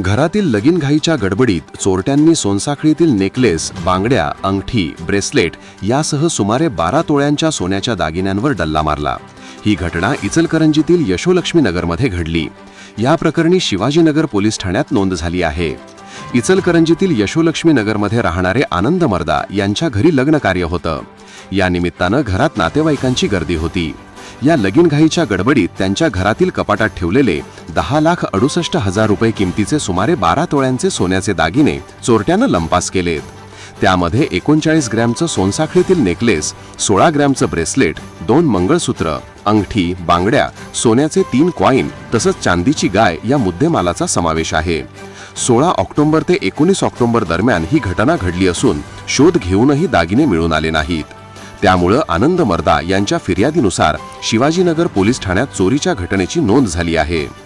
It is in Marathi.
घरातील लगीनघाईच्या गडबडीत चोरट्यांनी सोनसाखळीतील नेकलेस बांगड्या अंगठी ब्रेसलेट यासह सुमारे बारा तोळ्यांच्या सोन्याच्या दागिन्यांवर डल्ला मारला. ही घटना इचलकरंजीतील यशोलक्ष्मी नगरमध्ये घडली. या प्रकरणी शिवाजीनगर पोलीस ठाण्यात नोंद झाली आहे. इचलकरंजीतील यशोलक्ष्मी नगरमध्ये राहणारे आनंद मर्दा यांच्या घरी लग्न कार्य होतं. या निमित्तानं घरात नातेवाईकांची गर्दी होती. या लगीनघाईच्या गडबडीत त्यांच्या घरातील कपाटात ठेवलेले दहा लाख अडुसष्ट हजार रुपये किमतीचे सुमारे बारा तोळ्यांचे सोन्याचे दागिने चोरट्यानं लंपास केलेत. त्यामध्ये एकोणचाळीस ग्रॅमचं सोनसाखळीतील नेकलेस सोळा ग्रॅमचं ब्रेसलेट दोन मंगळसूत्र अंगठी बांगड्या सोन्याचे तीन कॉईन तसंच चांदीची गाय या मुद्देमालाचा समावेश आहे. सोळा ऑक्टोबर ते एकोणीस ऑक्टोबर दरम्यान ही घटना घडली असून शोध घेऊनही दागिने मिळून आले नाहीत. त्यामुळं आनंद मर्दा यांच्या फिर्यादीनुसार शिवाजीनगर पोलीस ठाण्यात चोरीच्या घटनेची नोंद झाली आहे.